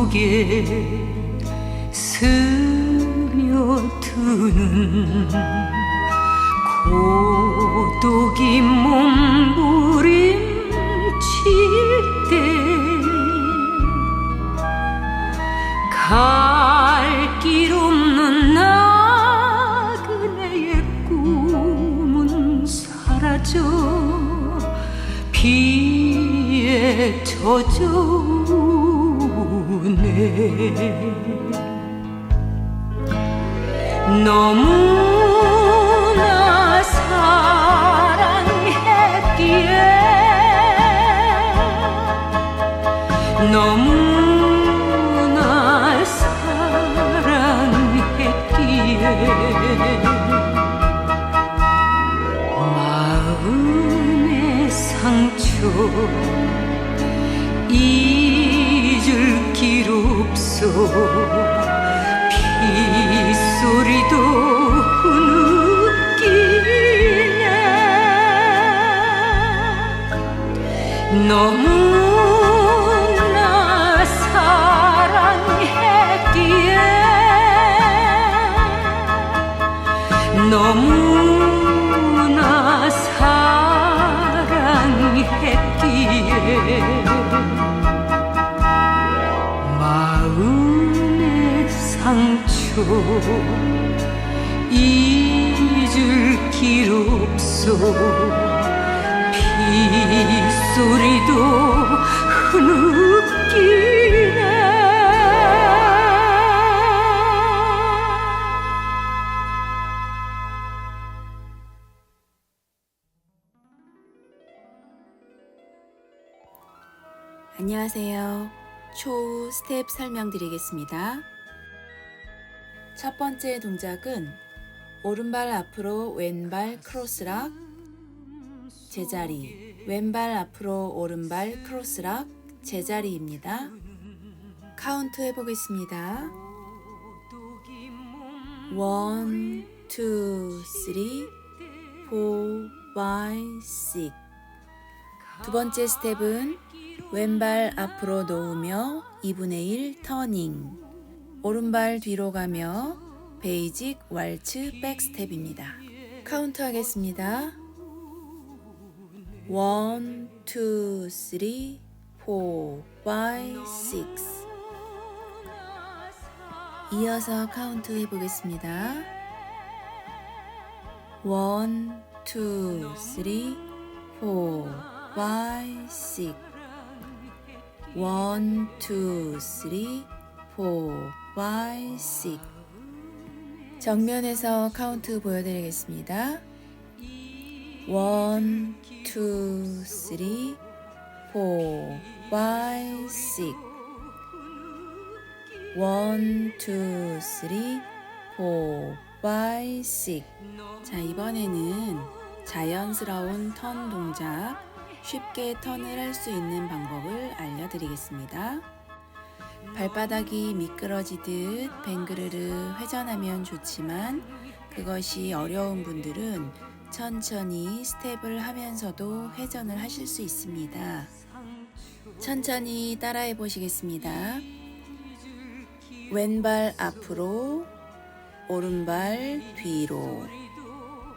속에 스며드는 고독이 몸부림칠 때갈길 없는 나그네의 꿈은 사라져 비에 젖어오네 너무나 사랑했기에 너무나 사랑했기에 마음의 상처 잊 없어 빗소리도 흐느끼네 너무나 사랑했기에 너무 상처 잊을 길 없어 빗소리도 흐느끼네 안녕하세요. 초우 스텝 설명드리겠습니다. 첫 번째 동작은 오른발 앞으로 왼발 크로스락 제자리 왼발 앞으로 오른발 크로스락 제자리입니다. 카운트 해보겠습니다. 원, 투, 쓰리, 포, 파이, 식. 두 번째 스텝은 왼발 앞으로 놓으며 2분의 1 터닝. 오른발 뒤로 가며 베이직 왈츠 백스텝입니다. 카운트 하겠습니다. 1, 2, 3, 4, 5, 6. 이어서 카운트 해보겠습니다. 1, 2, 3, 4, 5, 6. 1, 2, 3, 4, 5, 6. 정면에서 카운트 보여드리겠습니다. 1, 2, 3, 4, 5, 6. 1, 2, 3, 4, 5, 6. 자, 이번에는 자연스러운 턴 동작, 쉽게 턴을 할 수 있는 방법을 알려드리겠습니다. 발바닥이 미끄러지듯 뱅그르르 회전하면 좋지만 그것이 어려운 분들은 천천히 스텝을 하면서도 회전을 하실 수 있습니다. 천천히 따라해 보시겠습니다. 왼발 앞으로, 오른발 뒤로,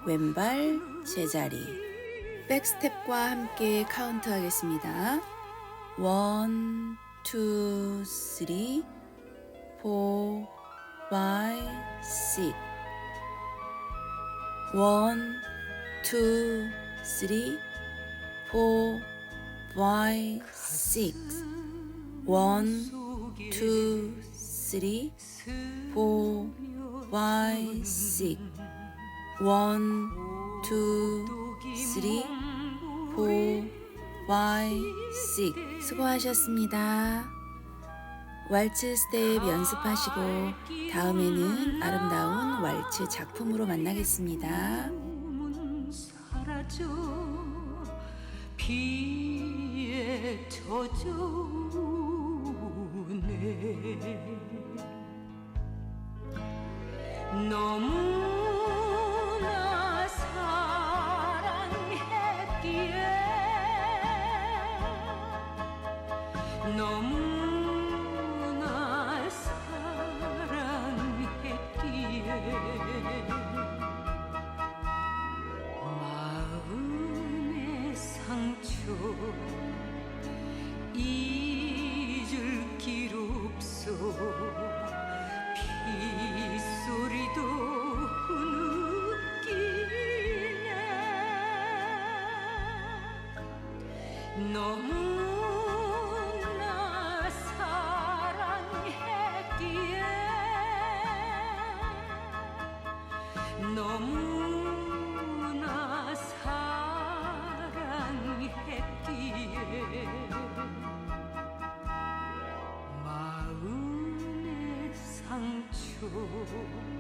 왼발 제자리. 백스텝과 함께 카운트 하겠습니다. 1, two, three, four, five, six. One, two, three, four, five, six. One, two, three, four, five, six. One, two, three, four. 5, 6. 수고하셨습니다. 왈츠 스텝 연습하시고 다음에는 아름다운 왈츠 작품으로 만나겠습니다. 비에 젖어오네 너무 사랑 마음의 상처